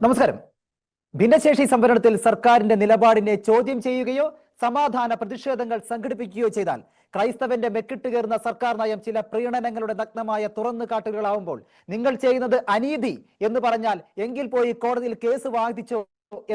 നമസ്കാരം. ഭിന്നശേഷി സംവരണത്തിൽ സർക്കാരിന്റെ നിലപാടിനെ ചോദ്യം ചെയ്യുകയോ സമാധാന പ്രതിഷേധങ്ങൾ സംഘടിപ്പിക്കുകയോ ചെയ്താൽ ക്രൈസ്തവന്റെ മെക്കിട്ട് കയറുന്ന സർക്കാർ നയം ചില പ്രീണനങ്ങളുടെ നഗ്നമായ തുറന്നു കാട്ടുകളാവുമ്പോൾ നിങ്ങൾ ചെയ്യുന്നത് അനീതി എന്ന് പറഞ്ഞാൽ എങ്കിൽ പോയി കോടതിയിൽ കേസ് വാദിച്ചോ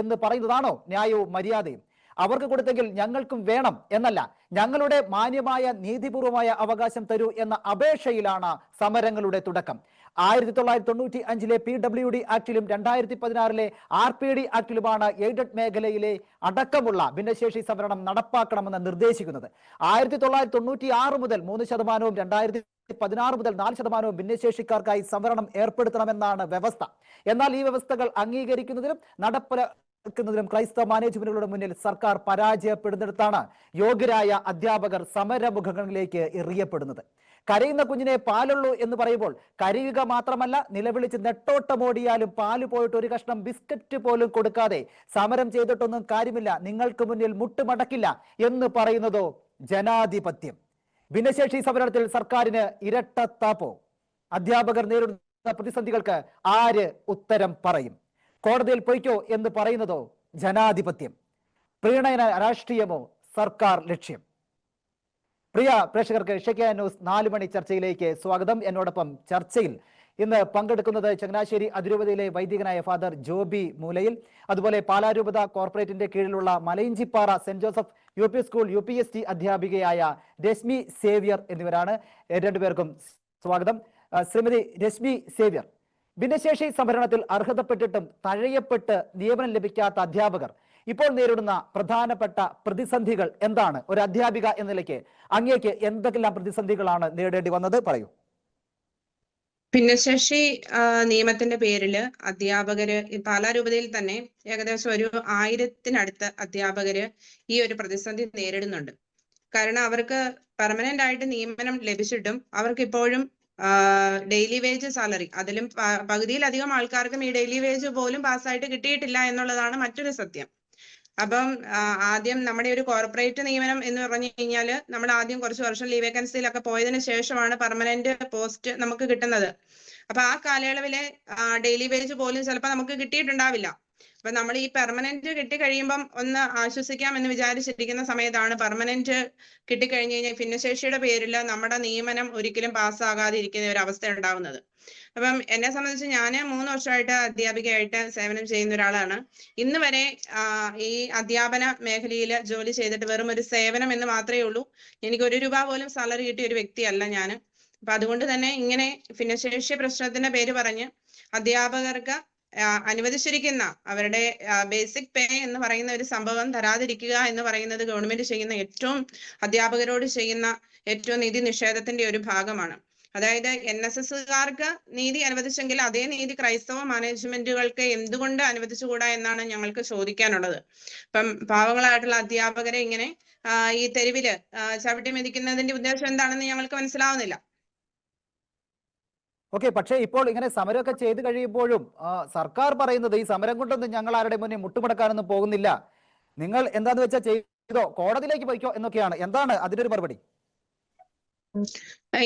എന്ന് പറയുന്നതാണോ ന്യായവും മര്യാദയും? അവർക്ക് കൊടുത്തെങ്കിൽ ഞങ്ങൾക്കും വേണം എന്നല്ല ഞങ്ങളുടെ മാന്യമായ നീതിപൂർവമായ അവകാശം തരൂ എന്ന അപേക്ഷയിലാണ് സമരങ്ങളുടെ തുടക്കം. ആയിരത്തി തൊള്ളായിരത്തി തൊണ്ണൂറ്റി അഞ്ചിലെ പി ഡബ്ല്യു ഡി ആക്ടിലും രണ്ടായിരത്തി പതിനാറിലെ ആർ പി ഡി ആക്ടിലുമാണ് എയ്ഡഡ് മേഖലയിലെ അടക്കമുള്ള ഭിന്നശേഷി സംവരണം നടപ്പാക്കണമെന്ന് നിർദ്ദേശിക്കുന്നത്. ആയിരത്തി തൊള്ളായിരത്തി തൊണ്ണൂറ്റി ആറ് മുതൽ മൂന്ന് ശതമാനവും രണ്ടായിരത്തി പതിനാറ് മുതൽ നാല് ശതമാനവും ഭിന്നശേഷിക്കാർക്കായി സംവരണം ഏർപ്പെടുത്തണമെന്നാണ് വ്യവസ്ഥ. എന്നാൽ ഈ വ്യവസ്ഥകൾ അംഗീകരിക്കുന്നതിലും നടപ്പിലാക്കുന്നതിലും ക്രൈസ്തവ മാനേജ്മെന്റുകളുടെ മുന്നിൽ സർക്കാർ പരാജയപ്പെടുന്നിടത്താണ് യോഗ്യരായ അധ്യാപകർ സമരമുഖങ്ങളിലേക്ക് എറിയപ്പെടുന്നത്. കരയുന്ന കുഞ്ഞിനെ പാലുള്ളൂ എന്ന് പറയുമ്പോൾ കരയുക മാത്രമല്ല നിലവിളിച്ച് നെട്ടോട്ടമോടിയാലും പാൽ പോയിട്ട് ഒരു കഷ്ണം ബിസ്ക്കറ്റ് പോലും കൊടുക്കാതെ സമരം ചെയ്തിട്ടൊന്നും കാര്യമില്ല നിങ്ങൾക്ക് മുന്നിൽ മുട്ടുമടക്കില്ല എന്ന് പറയുന്നതോ ജനാധിപത്യം. ഭിന്നശേഷി സമരത്തിൽ സർക്കാരിന് ഇരട്ടത്താപ്പോ. അധ്യാപകർ നേരിടുന്ന പ്രതിസന്ധികൾക്ക് ആര് ഉത്തരം പറയും? കോടതിയിൽ പൊയ്ക്കോ എന്ന് പറയുന്നതോ ജനാധിപത്യം. പ്രീണയന രാഷ്ട്രീയമോ സർക്കാർ ലക്ഷ്യം. പ്രിയ പ്രേക്ഷകർക്ക് ഷെക്കിയ ന്യൂസ് നാല് മണി ചർച്ചയിലേക്ക് സ്വാഗതം. എന്നോടൊപ്പം ചർച്ചയിൽ ഇന്ന് പങ്കെടുക്കുന്നത് ചങ്ങനാശ്ശേരി അതിരൂപതയിലെ വൈദികനായ ഫാദർ ജോബി മൂലയിൽ അതുപോലെ പാലാരൂപത കോർപ്പറേറ്റിന്റെ കീഴിലുള്ള Malayinchippara saint Joseph U P school U P S T അധ്യാപികയായ രശ്മി സേവ്യർ എന്നിവരാണ്. രണ്ടുപേർക്കും സ്വാഗതം. ശ്രീമതി രശ്മി സേവ്യർ ഭിന്നശേഷി സംഭരണത്തിൽ അർഹതപ്പെട്ടിട്ടും തഴയപ്പെട്ട് നിയമനം ലഭിക്കാത്ത അധ്യാപകർ ഇപ്പോൾ നേരിടുന്ന പ്രധാനപ്പെട്ട പ്രതിസന്ധികൾ എന്താണ്? ഒരു അധ്യാപിക എന്ന നിലയ്ക്ക് അങ്ങേക്ക് എന്തെല്ലാം പ്രതിസന്ധികളാണ് നേരിടേണ്ടി വന്നത്? പറയൂ. ഭിന്നശേഷി നിയമത്തിന്റെ പേരിൽ അധ്യാപകര് പാലാ രൂപതയിൽ തന്നെ ഏകദേശം ഒരു ആയിരത്തിനടുത്ത് അധ്യാപകര് ഈ ഒരു പ്രതിസന്ധി നേരിടുന്നുണ്ട്. കാരണം അവർക്ക് പെർമനന്റ് ആയിട്ട് നിയമനം ലഭിച്ചിട്ടും അവർക്ക് ഇപ്പോഴും ഡെയിലി വേജ് സാലറി അതിലും പകുതിയിലധികം ആൾക്കാർക്കും ഈ ഡെയിലി വേജ് പോലും പാസ്സായിട്ട് കിട്ടിയിട്ടില്ല എന്നുള്ളതാണ് മറ്റൊരു സത്യം. അപ്പം ആദ്യം നമ്മുടെ ഒരു കോർപ്പറേറ്റ് നിയമനം എന്ന് പറഞ്ഞു കഴിഞ്ഞാൽ നമ്മൾ ആദ്യം കുറച്ച് വർഷം ലീവ് വേക്കൻസിയിലൊക്കെ പോയതിനു ശേഷമാണ് പെർമനന്റ് പോസ്റ്റ് നമുക്ക് കിട്ടുന്നത്. അപ്പൊ ആ കാലയളവിലെ ഡെയിലി വേജ് പോലും ചിലപ്പോൾ നമുക്ക് കിട്ടിയിട്ടുണ്ടാവില്ല. അപ്പൊ നമ്മൾ ഈ പെർമനന്റ് കിട്ടിക്കഴിയുമ്പം ഒന്ന് ആശ്വസിക്കാം എന്ന് വിചാരിച്ചിരിക്കുന്ന സമയത്താണ് പെർമനന്റ് കിട്ടിക്കഴിഞ്ഞു കഴിഞ്ഞാൽ ഭിന്നശേഷിയുടെ പേരിൽ നമ്മുടെ നിയമനം ഒരിക്കലും പാസ്സാകാതെ ഇരിക്കുന്ന ഒരു അവസ്ഥ ഉണ്ടാവുന്നത്. അപ്പം എന്നെ സംബന്ധിച്ച് ഞാൻ മൂന്ന് വർഷമായിട്ട് അധ്യാപികയായിട്ട് സേവനം ചെയ്യുന്ന ഒരാളാണ്. ഇന്ന് വരെ ഈ അധ്യാപന മേഖലയിൽ ജോലി ചെയ്തിട്ട് വെറും ഒരു സേവനം എന്ന് മാത്രമേ ഉള്ളൂ. എനിക്ക് ഒരു രൂപ പോലും സാലറി കിട്ടിയ ഒരു വ്യക്തിയല്ല ഞാൻ അപ്പൊ അതുകൊണ്ട് തന്നെ ഇങ്ങനെ ഭിന്നശേഷി പ്രശ്നത്തിന്റെ പേര് പറഞ്ഞ് അധ്യാപകർക്ക് അനുവദിച്ചിരിക്കുന്ന അവരുടെ ബേസിക് പേ എന്ന് പറയുന്ന ഒരു സംഭവം തരാതിരിക്കുക എന്ന് പറയുന്നത് ഗവൺമെന്റ് ചെയ്യുന്ന ഏറ്റവും അധ്യാപകരോട് ചെയ്യുന്ന ഏറ്റവും നീതി നിഷേധത്തിന്റെ ഒരു ഭാഗമാണ്. അതായത് എൻ എസ് എസ്സുകാർക്ക് നീതി അനുവദിച്ചെങ്കിൽ അതേ നീതി ക്രൈസ്തവ മാനേജ്മെന്റുകൾക്ക് എന്തുകൊണ്ട് അനുവദിച്ചുകൂടാ എന്നാണ് ഞങ്ങൾക്ക് ചോദിക്കാനുള്ളത്. ഇപ്പം പാവങ്ങളായിട്ടുള്ള അധ്യാപകരെ ഇങ്ങനെ ഈ തെരുവിൽ ചവിട്ടി മെതിക്കുന്നതിന്റെ ഉദ്ദേശം എന്താണെന്ന് ഞങ്ങൾക്ക് മനസ്സിലാവുന്നില്ല. ഓക്കെ പക്ഷേ ഇപ്പോൾ ഇങ്ങനെ സമരമൊക്കെ ചെയ്തു കഴിയുമ്പോഴും സർക്കാർ പറയുന്നത് ഈ സമരം കൊണ്ടൊന്നും ഞങ്ങൾ ആരുടെ മുന്നിൽ മുട്ടുമടക്കാനൊന്നും പോകുന്നില്ല. നിങ്ങൾ എന്താന്ന് വെച്ചാൽ ചെയ്തോ കോടതിയിലേക്ക് പോയിക്കോ എന്നൊക്കെയാണ്. എന്താണ് അതിന്റെ ഒരു മറുപടി?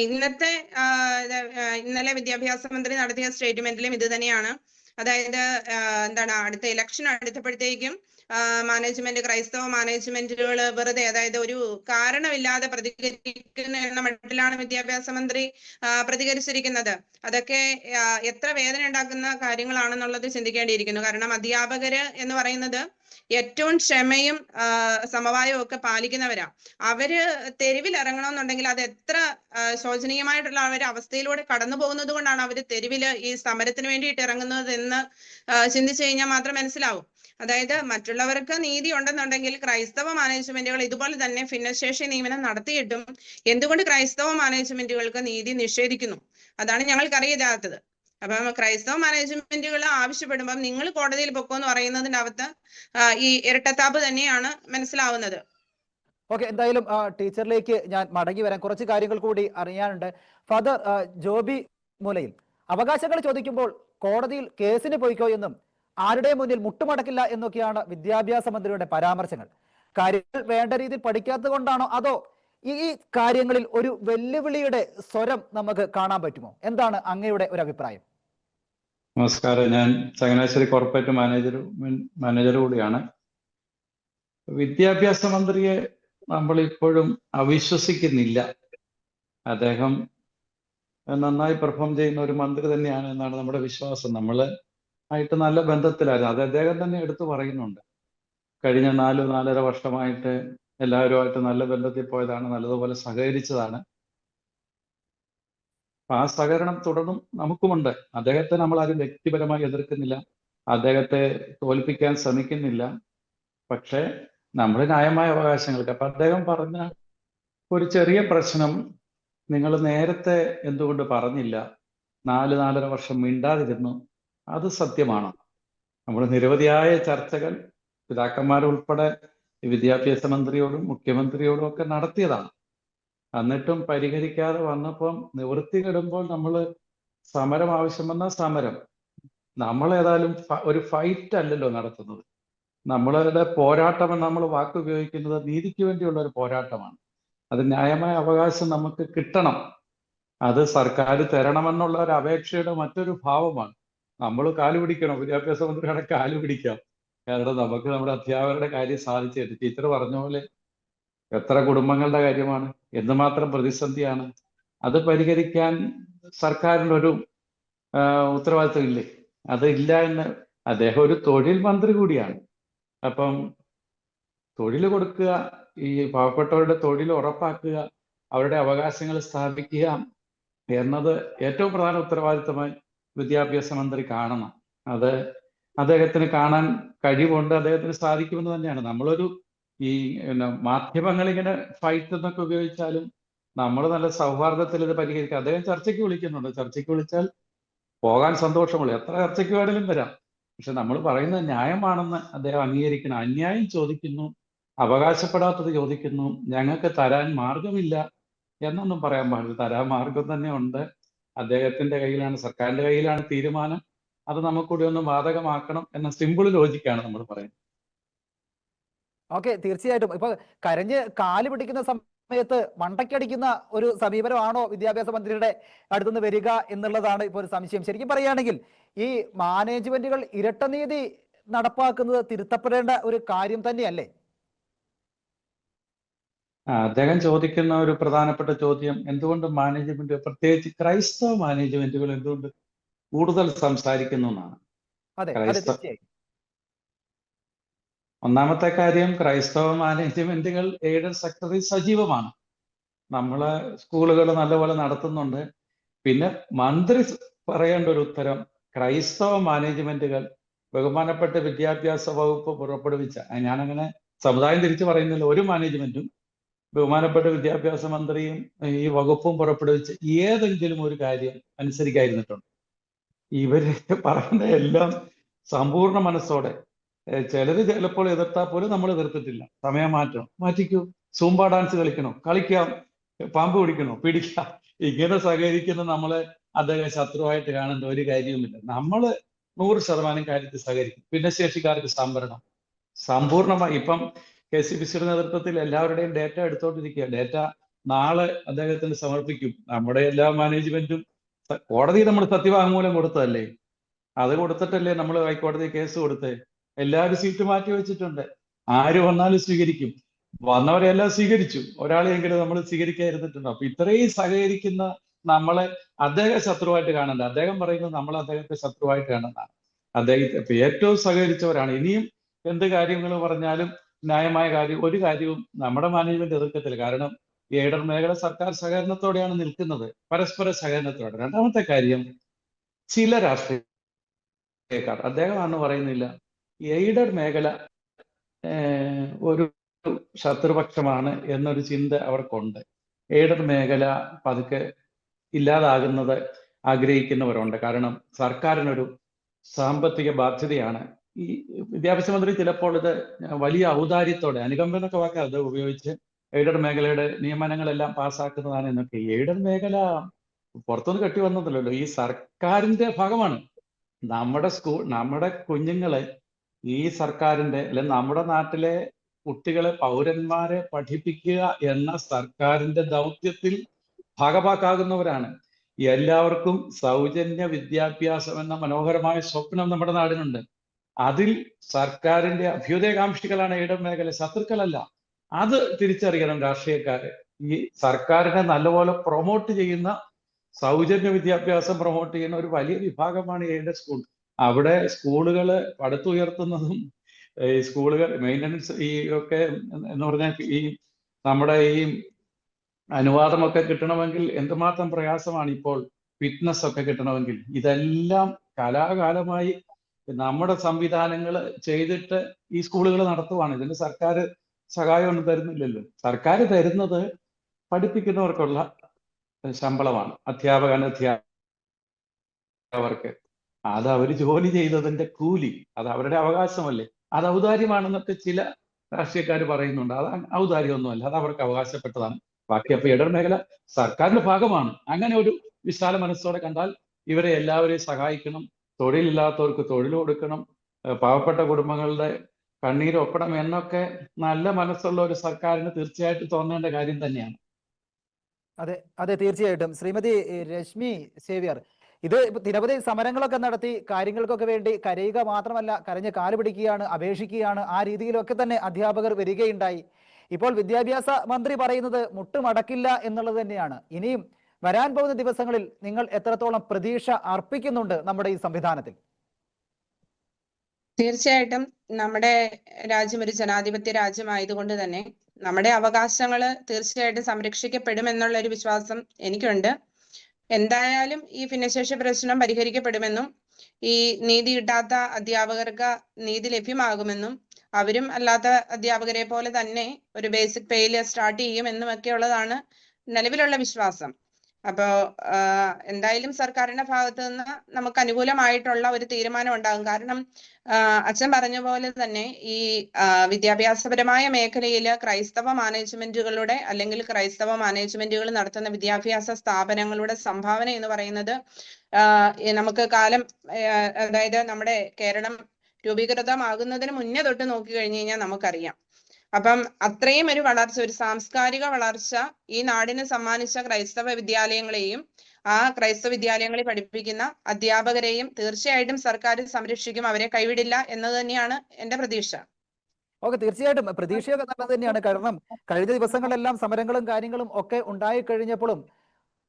ഇന്നത്തെ ഇന്നലെ വിദ്യാഭ്യാസ മന്ത്രി നടത്തിയ സ്റ്റേറ്റ്മെന്റിലും ഇത് തന്നെയാണ്. അതായത് എന്താണ് അടുത്ത ഇലക്ഷൻ അടുത്തപ്പോഴത്തേക്കും മാനേജ്മെന്റ് ക്രൈസ്തവ മാനേജ്മെന്റുകൾ വെറുതെ അതായത് ഒരു കാരണമില്ലാതെ പ്രതികരിക്കുന്ന എന്ന മട്ടിലാണ് വിദ്യാഭ്യാസ മന്ത്രി പ്രതികരിച്ചിരിക്കുന്നത്. അതൊക്കെ എത്ര വേദന ഉണ്ടാക്കുന്ന കാര്യങ്ങളാണെന്നുള്ളത് ചിന്തിക്കേണ്ടിയിരിക്കുന്നു. കാരണം അധ്യാപകര് എന്ന് പറയുന്നത് ഏറ്റവും ക്ഷമയും സമവായവും ഒക്കെ പാലിക്കുന്നവരാ. അവർ തെരുവിൽ ഇറങ്ങണമെന്നുണ്ടെങ്കിൽ അത് എത്ര ശോചനീയമായിട്ടുള്ള ഒരു അവസ്ഥയിലൂടെ കടന്നു പോകുന്നത് കൊണ്ടാണ് അവർ തെരുവിൽ ഈ സമരത്തിന് വേണ്ടിയിട്ട് ഇറങ്ങുന്നത് എന്ന് ചിന്തിച്ചു കഴിഞ്ഞാൽ മാത്രം മനസ്സിലാവും. അതായത് മറ്റുള്ളവർക്ക് നീതി ഉണ്ടെന്നുണ്ടെങ്കിൽ ക്രൈസ്തവ മാനേജ്മെന്റുകൾ ഇതുപോലെ തന്നെ ഭിന്നശേഷി നിയമനം നടത്തിയിട്ടും എന്തുകൊണ്ട് ക്രൈസ്തവ മാനേജ്മെന്റുകൾക്ക് നീതി നിഷേധിക്കുന്നു? അതാണ് ഞങ്ങൾക്ക് അറിയാത്തത് അപ്പം ക്രൈസ്തവ മാനേജ്മെന്റുകൾ ആവശ്യപ്പെടുമ്പം നിങ്ങൾ കോടതിയിൽ പൊക്കോ എന്ന് പറയുന്നതിന്റെ അകത്ത് ഈ ഇരട്ടത്താപ്പ് തന്നെയാണ് മനസ്സിലാവുന്നത്. ഓക്കെ എന്തായാലും ടീച്ചറിലേക്ക് ഞാൻ മടങ്ങി വരാം. കുറച്ച് കാര്യങ്ങൾ കൂടി അറിയാനുണ്ട്. ഫാദർ ജോബി മൂലയിൽ അവകാശങ്ങൾ ചോദിക്കുമ്പോൾ കോടതിയിൽ കേസിന് പോയിക്കോ എന്നും ആരുടെ മുന്നിൽ മുട്ടുമടക്കില്ല എന്നൊക്കെയാണ് വിദ്യാഭ്യാസ മന്ത്രിയുടെ പരാമർശങ്ങൾ. കാര്യങ്ങൾ വേണ്ട രീതിയിൽ പഠിക്കാത്തത് കൊണ്ടാണോ അതോ ഈ കാര്യങ്ങളിൽ ഒരു വെല്ലുവിളിയുടെ സ്വരം നമുക്ക് കാണാൻ പറ്റുമോ? എന്താണ് അങ്ങയുടെ ഒരു അഭിപ്രായം? നമസ്കാരം. ഞാൻ ചങ്ങനാശ്ശേരി കോർപ്പറേറ്റ് മാനേജർ മാനേജർ കൂടിയാണ്. വിദ്യാഭ്യാസ മന്ത്രിയെ നമ്മൾ ഇപ്പോഴും അവിശ്വസിക്കുന്നില്ല. അദ്ദേഹം നന്നായി പെർഫോം ചെയ്യുന്ന ഒരു മന്ത്രി തന്നെയാണ് എന്നാണ് നമ്മുടെ വിശ്വാസം. നമ്മൾ ആയിട്ട് നല്ല ബന്ധത്തിലായിരുന്നു. അത് അദ്ദേഹം തന്നെ എടുത്തു പറയുന്നുണ്ട്. കഴിഞ്ഞ നാല് നാലര വർഷമായിട്ട് എല്ലാവരുമായിട്ട് നല്ല ബന്ധത്തിൽ പോയതാണ് നല്ലതുപോലെ സഹകരിച്ചതാണ്. ആ സഹകരണം തുടർന്നും നമുക്കുമുണ്ട്. അദ്ദേഹത്തെ നമ്മൾ ആരും വ്യക്തിപരമായി എതിർക്കുന്നില്ല. അദ്ദേഹത്തെ തോൽപ്പിക്കാൻ ശ്രമിക്കുന്നില്ല. പക്ഷേ നമ്മുടെ ന്യായമായ അവകാശങ്ങൾക്ക് അപ്പൊ അദ്ദേഹം പറഞ്ഞ ഒരു ചെറിയ പ്രശ്നം നിങ്ങൾ നേരത്തെ എന്തുകൊണ്ട് പറഞ്ഞില്ല? നാല് നാലര വർഷം മിണ്ടാതിരുന്നു. അത് സത്യമാണ്. നമ്മൾ നിരവധിയായ ചർച്ചകൾ പിതാക്കന്മാരുൾപ്പെടെ വിദ്യാഭ്യാസ മന്ത്രിയോടും മുഖ്യമന്ത്രിയോടും ഒക്കെ നടത്തിയതാണ്. എന്നിട്ടും പരിഹരിക്കാതെ വന്നപ്പം നിവൃത്തി കിടുമ്പോൾ നമ്മൾ സമരം ആവശ്യം വന്ന സമരം. നമ്മൾ ഏതായാലും ഒരു ഫൈറ്റ് അല്ലല്ലോ നടത്തുന്നത്. നമ്മളുടെ പോരാട്ടം നമ്മൾ വാക്ക് ഉപയോഗിക്കുന്നത്. നീതിക്ക് വേണ്ടിയുള്ള ഒരു പോരാട്ടമാണ്. അത് ന്യായമായ അവകാശം നമുക്ക് കിട്ടണം. അത് സർക്കാർ തരണമെന്നുള്ള ഒരു അപേക്ഷയുടെ മറ്റൊരു ഭാവമാണ്. നമ്മൾ കാലുപിടിക്കണം വിദ്യാഭ്യാസ മന്ത്രിയുടെ കാൽ പിടിക്കാം. കാരണം നമുക്ക് നമ്മുടെ അധ്യാപകരുടെ കാര്യം സാധിച്ചു ടീച്ചർ പറഞ്ഞ പോലെ എത്ര കുടുംബങ്ങളുടെ കാര്യമാണ് എന്തുമാത്രം പ്രതിസന്ധിയാണ് അത് പരിഹരിക്കാൻ സർക്കാരിന് ഒരു ആ, ഉത്തരവാദിത്വം ഇല്ലേ? അത് ഇല്ല എന്ന് അദ്ദേഹം ഒരു തൊഴിൽ മന്ത്രി കൂടിയാണ്. അപ്പം തൊഴിൽ കൊടുക്കുക ഈ പാവപ്പെട്ടവരുടെ തൊഴിൽ ഉറപ്പാക്കുക അവരുടെ അവകാശങ്ങൾ സ്ഥാപിക്കുക എന്നത് ഏറ്റവും പ്രധാന ഉത്തരവാദിത്തമായി വിദ്യാഭ്യാസ മന്ത്രി കാണണം. അത് അദ്ദേഹത്തിന് കാണാൻ കഴിവുണ്ട് അദ്ദേഹത്തിന് സാധിക്കുമെന്ന് തന്നെയാണ്. നമ്മളൊരു ഈ മാധ്യമങ്ങൾ ഇങ്ങനെ ഫൈറ്റ് എന്നൊക്കെ ഉപയോഗിച്ചാലും നമ്മൾ നല്ല സൗഹാർദ്ദത്തിൽ ഇത് പരിഹരിക്കുക അദ്ദേഹം ചർച്ചയ്ക്ക് വിളിക്കുന്നുണ്ട്. ചർച്ചയ്ക്ക് വിളിച്ചാൽ പോകാൻ സന്തോഷമുള്ളൂ. എത്ര ചർച്ചയ്ക്ക് വേണമെങ്കിലും വരാം. പക്ഷെ നമ്മൾ പറയുന്നത് ന്യായമാണെന്ന് അദ്ദേഹം അംഗീകരിക്കണം അന്യായം ചോദിക്കുന്നു. അവകാശപ്പെടാത്തത് ചോദിക്കുന്നു. ഞങ്ങൾക്ക് തരാൻ മാർഗമില്ല എന്നൊന്നും പറയാൻ പാടില്ല. തരാൻ മാർഗം തന്നെ ഉണ്ട്. അദ്ദേഹത്തിന്റെ കയ്യിലാണ് സർക്കാരിന്റെ കയ്യിലാണ് തീരുമാനം. അത് നമുക്കൂടി ഒന്ന് ബാധകമാക്കണം എന്ന സിമ്പിൾ ലോജിക്കാണ് നമ്മൾ പറയുന്നത്. ഓക്കെ തീർച്ചയായിട്ടും. ഇപ്പൊ കരഞ്ഞ് കാൽ പിടിക്കുന്ന സമയത്ത് മണ്ടയ്ക്കടിക്കുന്ന ഒരു സമീപനമാണോ വിദ്യാഭ്യാസ മന്ത്രിയുടെ അടുത്തുനിന്ന് വരിക എന്നുള്ളതാണ് ഇപ്പോൾ ഒരു സംശയം. ശരിക്കും പറയുകയാണെങ്കിൽ ഈ മാനേജ്മെന്റുകൾ ഇരട്ടനീതി നടപ്പാക്കുന്നത് തിരുത്തപ്പെടേണ്ട ഒരു കാര്യം തന്നെയല്ലേ? അദ്ദേഹം ചോദിക്കുന്ന ഒരു പ്രധാനപ്പെട്ട ചോദ്യം എന്തുകൊണ്ട് മാനേജ്മെന്റ് പ്രത്യേകിച്ച് ക്രൈസ്തവ മാനേജ്മെന്റുകൾ എന്തുകൊണ്ട് കൂടുതൽ സംസാരിക്കുന്നു എന്നാണ് ഒന്നാമത്തെ കാര്യം ക്രൈസ്തവ മാനേജ്മെന്റുകൾ എയ്ഡഡ് സെക്ടറിൽ സജീവമാണ്. നമ്മളെ സ്കൂളുകൾ നല്ലപോലെ നടത്തുന്നുണ്ട്. പിന്നെ മന്ത്രി പറയേണ്ട ഒരു ഉത്തരം ക്രൈസ്തവ മാനേജ്മെന്റുകൾ ബഹുമാനപ്പെട്ട വിദ്യാഭ്യാസ വകുപ്പ് പുറപ്പെടുവിച്ച ഞാനങ്ങനെ സമുദായം തിരിച്ചു പറയുന്നില്ല ഒരു മാനേജ്മെന്റും ബഹുമാനപ്പെട്ട വിദ്യാഭ്യാസ മന്ത്രിയും ഈ വകുപ്പും പുറപ്പെടുവിച്ച ഏതെങ്കിലും ഒരു കാര്യം അനുസരിക്കാതിരുന്നിട്ടുണ്ട്. ഇവർ പറയുന്ന എല്ലാം സമ്പൂർണ മനസ്സോടെ. ചിലര് ചിലപ്പോൾ എതിർത്താൽ പോലും നമ്മൾ എതിർത്തിട്ടില്ല. സമയം മാറ്റണം. മാറ്റിക്കൂ. സൂമ്പ ഡാൻസ് കളിക്കണോ? കളിക്കാം. പാമ്പ് പിടിക്കണോ? പിടിക്കാം. ഇങ്ങനെ സഹകരിക്കുന്ന നമ്മളെ അദ്ദേഹം ശത്രുവായിട്ട് കാണേണ്ട ഒരു കാര്യവുമില്ല. നമ്മൾ നൂറ് ശതമാനം കാര്യത്തിൽ സഹകരിക്കും. ഭിന്നശേഷിക്കാർക്ക് സംവരണം. സമ്പൂർണമായി ഇപ്പം കെ സി ബി സിയുടെ നേതൃത്വത്തിൽ എല്ലാവരുടെയും ഡേറ്റ എടുത്തോണ്ടിരിക്കുക ഡേറ്റ നാളെ അദ്ദേഹത്തിന് സമർപ്പിക്കും. നമ്മുടെ എല്ലാ മാനേജ്മെന്റും കോടതി നമ്മൾ സത്യവാങ്മൂലം കൊടുത്തതല്ലേ? അത് കൊടുത്തിട്ടല്ലേ നമ്മൾ ഹൈക്കോടതി കേസ് കൊടുത്തേ? എല്ലാവരും സീറ്റ് മാറ്റി വെച്ചിട്ടുണ്ട്. ആര് വന്നാലും സ്വീകരിക്കും. വന്നവരെല്ലാം സ്വീകരിച്ചു. ഒരാളെയെങ്കിലും നമ്മൾ സ്വീകരിക്കാതിരുന്നിട്ടുണ്ട് അപ്പൊ ഇത്രയും സഹകരിക്കുന്ന നമ്മളെ അദ്ദേഹം ശത്രുവായിട്ട് കാണണ്ട. അദ്ദേഹം പറയുന്നത് നമ്മൾ അദ്ദേഹത്തെ ശത്രുവായിട്ട് കാണുന്നതാണ്. അദ്ദേഹത്തെ ഏറ്റവും സഹകരിച്ചവരാണ്. ഇനിയും എന്ത് കാര്യങ്ങൾ പറഞ്ഞാലും ന്യായമായ കാര്യം ഒരു കാര്യവും നമ്മുടെ മാനേജ്മെന്റ് എതിർക്കത്തില്ല. കാരണം ഈ എയ്ഡഡ് മേഖല സർക്കാർ സഹകരണത്തോടെയാണ് നിൽക്കുന്നത്. പരസ്പര സഹകരണത്തോടെ. രണ്ടാമത്തെ കാര്യം ചില രാഷ്ട്രീയക്കാർ അദ്ദേഹമാണ് പറയുന്നില്ല എയ്ഡർ മേഖല ഒരു ശത്രുപക്ഷമാണ് എന്നൊരു ചിന്ത അവർക്കുണ്ട്. എയ്ഡർ മേഖല പതുക്കെ ഇല്ലാതാകുന്നത് ആഗ്രഹിക്കുന്നവരുണ്ട്. കാരണം സർക്കാരിനൊരു സാമ്പത്തിക ബാധ്യതയാണ്. ഈ വിദ്യാഭ്യാസ മന്ത്രി ചിലപ്പോൾ ഇത് വലിയ ഔദാര്യത്തോടെ അനുകമ്പ എന്നൊക്കെ വാക്ക് അത് ഉപയോഗിച്ച് എയ്ഡഡ് മേഖലയുടെ നിയമനങ്ങളെല്ലാം പാസ്സാക്കുന്നതാണ് എന്നൊക്കെ. എയ്ഡഡ് മേഖല പുറത്തുനിന്ന് കെട്ടി വന്നതല്ലല്ലോ. ഈ സർക്കാരിന്റെ ഭാഗമാണ്. നമ്മുടെ സ്കൂൾ നമ്മുടെ കുഞ്ഞുങ്ങളെ ഈ സർക്കാരിന്റെ അല്ലെ നമ്മുടെ നാട്ടിലെ കുട്ടികളെ പൗരന്മാരെ പഠിപ്പിക്കുക എന്ന സർക്കാരിന്റെ ദൗത്യത്തിൽ ഭാഗഭാക്കാകുന്നവരാണ്. എല്ലാവർക്കും സൗജന്യ വിദ്യാഭ്യാസം എന്ന മനോഹരമായ സ്വപ്നം നമ്മുടെ നാടിനുണ്ട്. അതിൽ സർക്കാരിന്റെ അഭ്യുദയകാംക്ഷികളാണ് ഇടം മേഖല ശത്രുക്കളല്ല. അത് തിരിച്ചറിയണം രാഷ്ട്രീയക്കാര്. ഈ സർക്കാരിനെ നല്ലപോലെ പ്രൊമോട്ട് ചെയ്യുന്ന സൗജന്യ വിദ്യാഭ്യാസം പ്രൊമോട്ട് ചെയ്യുന്ന ഒരു വലിയ വിഭാഗമാണ് എയ്ഡഡ് സ്കൂൾ അവിടെ സ്കൂളുകൾ പടുത്തുയർത്തുന്നതും ഈ സ്കൂളുകൾ മെയിന്റനൻസ് ഈ ഒക്കെ എന്ന് പറഞ്ഞാൽ ഈ നമ്മുടെ ഈ അനുവാദമൊക്കെ കിട്ടണമെങ്കിൽ എന്തുമാത്രം പ്രയാസമാണ് ഇപ്പോൾ ഫിറ്റ്നസ് ഒക്കെ കിട്ടണമെങ്കിൽ. ഇതെല്ലാം കലാകാലമായി നമ്മുടെ സംവിധാനങ്ങൾ ചെയ്തിട്ട് ഈ സ്കൂളുകൾ നടത്തുവാണ്. ഇതിന് സർക്കാർ സഹായം ഒന്നും തരുന്നില്ലല്ലോ. സർക്കാർ തരുന്നത് പഠിപ്പിക്കുന്നവർക്കുള്ള ശമ്പളമാണ്. അധ്യാപകൻ അധ്യാപകർക്ക്. അത് അവർ ജോലി ചെയ്തതിന്റെ കൂലി. അത് അവരുടെ അവകാശമല്ലേ? അത് ഔദാര്യമാണെന്നൊക്കെ ചില രാഷ്ട്രീയക്കാർ പറയുന്നുണ്ട്. അത് ഔദാര്യമൊന്നുമല്ല. അത് അവർക്ക് അവകാശപ്പെട്ടതാണ്. ബാക്കി അപ്പൊ ഇടർ മേഖല സർക്കാരിന്റെ ഭാഗമാണ്. അങ്ങനെ ഒരു വിശാല മനസ്സോടെ കണ്ടാൽ ഇവരെ എല്ലാവരെയും സഹായിക്കണം. തൊഴിലില്ലാത്തവർക്ക് തൊഴിൽ കൊടുക്കണം. പാവപ്പെട്ട കുടുംബങ്ങളുടെ കണ്ണീര് ഒപ്പണം എന്നൊക്കെ നല്ല മനസ്സുള്ള ഒരു സർക്കാരിന് തീർച്ചയായിട്ടും തോന്നേണ്ട കാര്യം തന്നെയാണ്. അതെ അതെ തീർച്ചയായിട്ടും. ശ്രീമതി രശ്മി സേവ്യർ ഇത് നിരവധി സമരങ്ങളൊക്കെ നടത്തി കാര്യങ്ങൾക്കൊക്കെ വേണ്ടി കരയുക മാത്രമല്ല കരഞ്ഞ് കാൽ പിടിക്കുകയാണ് അപേക്ഷിക്കുകയാണ് ആ രീതിയിലൊക്കെ തന്നെ അധ്യാപകർ വരികയുണ്ടായി. ഇപ്പോൾ വിദ്യാഭ്യാസ മന്ത്രി പറയുന്നത് മുട്ടുമടക്കില്ല എന്നുള്ളത് തന്നെയാണ്. ഇനിയും വരാൻ പോകുന്ന ദിവസങ്ങളിൽ നിങ്ങൾ എത്രത്തോളം പ്രതീക്ഷ അർപ്പിക്കുന്നുണ്ട് നമ്മുടെ ഈ സംവിധാനത്തിൽ? തീർച്ചയായിട്ടും നമ്മുടെ രാജ്യം ഒരു ജനാധിപത്യ രാജ്യമായതുകൊണ്ട് തന്നെ നമ്മുടെ അവകാശങ്ങൾ തീർച്ചയായിട്ടും സംരക്ഷിക്കപ്പെടും എന്നുള്ള ഒരു വിശ്വാസം എനിക്കുണ്ട്. എന്തായാലും ഈ ഭിന്നശേഷി പ്രശ്നം പരിഹരിക്കപ്പെടുമെന്നും ഈ നീതി കിട്ടാത്ത അധ്യാപകർക്ക് നീതി ലഭ്യമാകുമെന്നും അവരും അല്ലാത്ത അധ്യാപകരെ പോലെ തന്നെ ഒരു ബേസിക് പേയിൽ സ്റ്റാർട്ട് ചെയ്യുമെന്നും ഒക്കെ ഉള്ളതാണ് നിലവിലുള്ള വിശ്വാസം. അപ്പോ എന്തായാലും സർക്കാരിന്റെ ഭാഗത്ത് നിന്ന് നമുക്ക് അനുകൂലമായിട്ടുള്ള ഒരു തീരുമാനം ഉണ്ടാകും. കാരണം അച്ഛൻ പറഞ്ഞ പോലെ തന്നെ ഈ വിദ്യാഭ്യാസപരമായ മേഖലയിൽ ക്രൈസ്തവ മാനേജ്മെന്റുകളുടെ അല്ലെങ്കിൽ ക്രൈസ്തവ മാനേജ്മെന്റുകൾ നടത്തുന്ന വിദ്യാഭ്യാസ സ്ഥാപനങ്ങളുടെ സംഭാവന എന്ന് പറയുന്നത് നമുക്ക് കാലം അതായത് നമ്മുടെ കേരളം രൂപീകൃതമാകുന്നതിന് മുന്നേ തൊട്ട് നോക്കി കഴിഞ്ഞു കഴിഞ്ഞാൽ നമുക്കറിയാം. അപ്പം അത്രയും ഒരു വളർച്ച ഒരു സാംസ്കാരിക വളർച്ച ഈ നാടിന് സമ്മാനിച്ച ക്രൈസ്തവ വിദ്യാലയങ്ങളെയും ആ ക്രൈസ്തവ വിദ്യാലയങ്ങളിൽ പഠിപ്പിക്കുന്ന അധ്യാപകരെയും തീർച്ചയായിട്ടും സർക്കാർ സംരക്ഷിക്കും അവരെ കൈവിടില്ല എന്നത് തന്നെയാണ് എന്റെ പ്രതീക്ഷ. ഓക്കെ തീർച്ചയായിട്ടും. പ്രതീക്ഷയൊക്കെ നല്ലത് തന്നെയാണ്. കാരണം കഴിഞ്ഞ ദിവസങ്ങളെല്ലാം സമരങ്ങളും കാര്യങ്ങളും ഒക്കെ ഉണ്ടായി കഴിഞ്ഞപ്പോഴും